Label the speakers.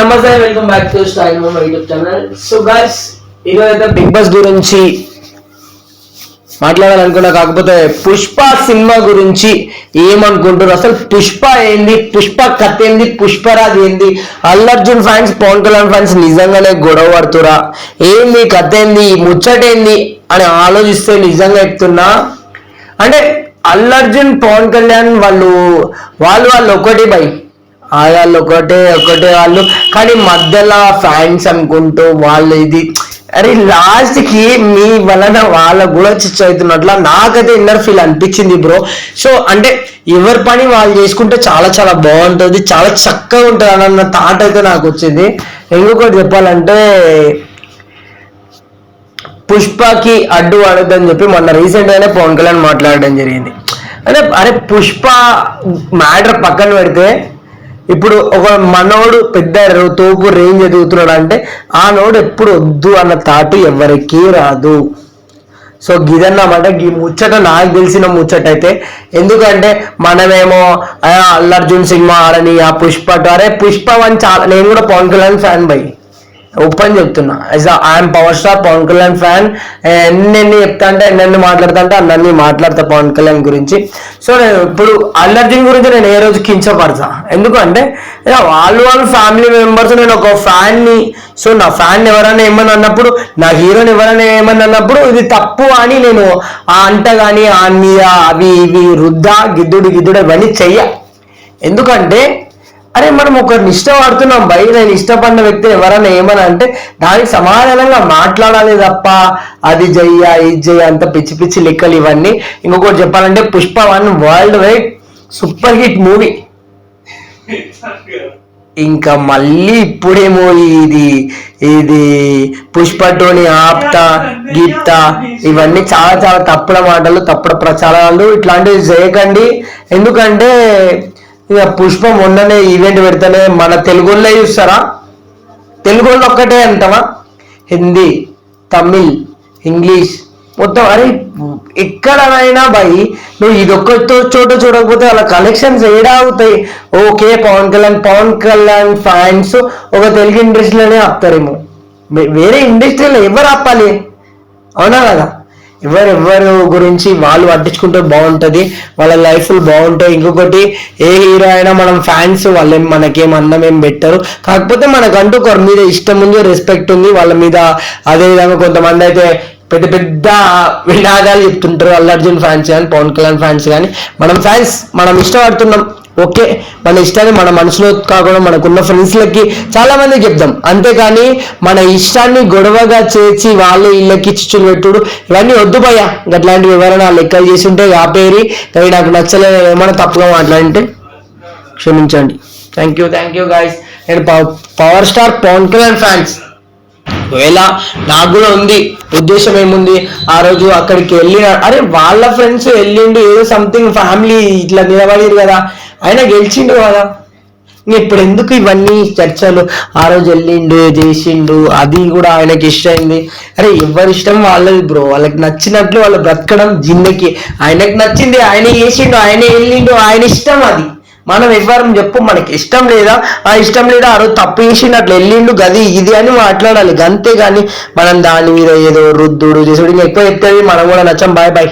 Speaker 1: నమస్తే welcome back to style mom YouTube channel so guys ఈరోజు Bigg Boss గురించి మాట్లాడాలనుకున్నా కాకపోతే పుష్ప సినిమా గురించి ఏమనుకుంటారు అసలు పుష్ప ఏంది? పుష్ప కథ ఏంది? పుష్పరాజ్ ఏంది? అల్లర్జున్ ఫ్యాన్స్ పవన్ కళ్యాణ్ ఫ్యాన్స్ నిజంగానే గొడవ పడుతురా? ఏంది? కథ ఏంది? ముచ్చటేంది అని ఆలోచిస్తే నిజంగా చెప్తున్నా. అంటే అల్లర్జున్ పవన్ కళ్యాణ్ వాళ్ళు వాళ్ళు వాళ్ళు ఒకటి బై వాళ్ళు ఒకటే ఒకటే వాళ్ళు. కానీ మధ్యలో ఫ్యాన్స్ అనుకుంటూ వాళ్ళు ఇది అరే లాస్ట్కి మీ వలన వాళ్ళకు కూడా చిచ్చు అవుతున్నట్ల నాకైతే ఇన్నర్ ఫీల్ అనిపించింది బ్రో సో అంటే ఎవరి పని వాళ్ళు చేసుకుంటే చాలా చాలా బాగుంటుంది చాలా చక్కగా ఉంటుంది అన్న థాట్ అయితే నాకు వచ్చింది. ఇంకొకటి చెప్పాలంటే పుష్పకి అడ్డు పడద్దని చెప్పి మొన్న రీసెంట్ గానే పవన్ కళ్యాణ్ మాట్లాడడం జరిగింది. అంటే అరే పుష్ప మ్యాటర్ పక్కన పెడితే ఇప్పుడు ఒక మనోడు పెద్ద తోపు రేంజ్ ఎదుగుతున్నాడు అంటే ఆ నోడు ఎప్పుడు వద్దు అన్న తాటు ఎవరికీ రాదు. సో గిదన్నమాట ఈ ముచ్చట నాకు తెలిసిన ముచ్చట అయితే ఎందుకంటే మనమేమో అల్లర్జున్ సినిమా ఆడని ఆ పుష్ప అరే పుష్ప వన్ చాలా నేను కూడా Pawan Kalyan fan by. Open చెప్తున్నా. As I'm power star Pawan Kalyan fan ఎన్నెన్ని చెప్తా అంటే ఎన్నెన్ని మాట్లాడుతా అంటే అన్నీ మాట్లాడతా పవన్ కళ్యాణ్ గురించి. సో నేను ఇప్పుడు అల్లర్జున్ గురించి నేను ఏ రోజు కించపడతా? ఎందుకంటే వాళ్ళు వాళ్ళ ఫ్యామిలీ మెంబర్స్ నేను ఒక ఫ్యాన్ని సో నా ఫ్యాన్ ఎవరైనా ఏమని అన్నప్పుడు నా హీరోని ఎవరైనా ఏమని అన్నప్పుడు ఇది తప్పు అని నేను ఆ అంట కానీ ఆ మీద అవి ఇవి రుద్ద గిద్దుడు గిద్దుడు ఇవన్నీ చెయ్య. ఎందుకంటే అరే మనం ఒకరిని ఇష్టపడుతున్నాం. భయ్ నేను ఇష్టపడిన వ్యక్తి ఎవరైనా ఏమని అంటే దానికి సమాధానంగా మాట్లాడాలి తప్ప అది జయ్యా ఇది జయ్యా అంత పిచ్చి పిచ్చి లెక్కలు ఇవన్నీ. ఇంకొకటి చెప్పాలంటే Pushpa one world wide super hit movie. ఇంకా మళ్ళీ ఇప్పుడేమో ఇది. ఇది పుష్పటోని ఆప్తా గీప్తా ఇవన్నీ చాలా చాలా తప్పుడు మాటలు తప్పుడు ప్రచారాలు ఇట్లాంటివి చేయకండి. ఎందుకంటే ఇక పుష్ప మొన్ననే ఈవెంట్ పెడితేనే మన తెలుగులో చూస్తారా? తెలుగులో ఒక్కటే అంటావా? హిందీ తమిళ్ ఇంగ్లీష్. మొత్తం అరే ఎక్కడనైనా భయ్ నువ్వు ఇదొక్కతో చోట చూడకపోతే వాళ్ళ కలెక్షన్స్ ఏడా అవుతాయి? ఓకే పవన్ కళ్యాణ్ పవన్ కళ్యాణ్ ఫ్యాన్స్ ఒక తెలుగు ఇండస్ట్రీలోనే ఆపుతారేమో. వేరే ఇండస్ట్రీలో ఎవరు ఆపాలి? అవునా కదా? ఎవరెవరు గురించి వాళ్ళు పట్టించుకుంటే బాగుంటుంది వాళ్ళ లైఫ్ బాగుంటాయి. ఇంకొకటి ఏ హీరో అయినా మనం ఫ్యాన్స్ వాళ్ళేం మనకేం అన్నం ఏం పెట్టరు. కాకపోతే మనకంటూ ఒకరి మీద ఇష్టం ఉంది రెస్పెక్ట్ ఉంది. వాళ్ళ మీద అదే విధంగా కొంతమంది అయితే పెద్ద పెద్ద వినాదాలు చెప్తుంటారు. అల్లు అర్జున్ ఫ్యాన్స్ కానీ పవన్ కళ్యాణ్ ఫ్యాన్స్ కానీ మనం ఫ్యాన్స్ మనం ఇష్టపడుతున్నాం. ఓకే మన ఇష్టాన్ని మన మనసులో కాకుండా మనకున్న ఫ్రెండ్స్లకి చాలా మంది చెప్దాం. అంతేకాని మన ఇష్టాన్ని గొడవగా చేసి వాళ్ళు ఇళ్ళకి చిచ్చులు పెట్టుడు. ఇవన్నీ వద్దు భయ్యా. అట్లాంటి వివరణ లెక్కలు చేసి ఉంటే ఆపేరి. కానీ నాకు నచ్చలేదు ఏమైనా తప్పుగా మాట్లాడింటే క్షమించండి. Thank you thank you guys నేను power star Pawan Kalyan fans ఒకవేళ నాకు కూడా ఉంది ఉద్దేశం ఏముంది? ఆ రోజు అక్కడికి వెళ్ళిన అరే వాళ్ళ ఫ్రెండ్స్ వెళ్ళిండు ఏదో సంథింగ్ ఫ్యామిలీ ఇట్లా నిలబడిరు కదా. ఆయన గెలిచిండు కదా. ఇప్పుడు ఎందుకు ఇవన్నీ చర్చలు? ఆ రోజు వెళ్ళిండు చేసిండు అది కూడా ఆయనకి ఇష్టమైంది. అరే ఎవరి ఇష్టం వాళ్ళది బ్రో. వాళ్ళకి నచ్చినట్లు వాళ్ళు బ్రతకడం జిందకి ఆయనకి నచ్చింది ఆయన చేసిండు ఆయన వెళ్ళిండు ఆయన ఇష్టం అది. మనం ఎవ్వరం చెప్పు మనకి ఇష్టం లేదా? ఆ ఇష్టం లేదా? ఆ రోజు తప్పు అట్లా వెళ్ళిండు గది ఇది అని మాట్లాడాలి. అంతే కానీ మనం దాని మీద ఏదో రుద్దుడు చేసుడు. ఎక్కువ చెప్తే మనం కూడా నచ్చం. Bye bye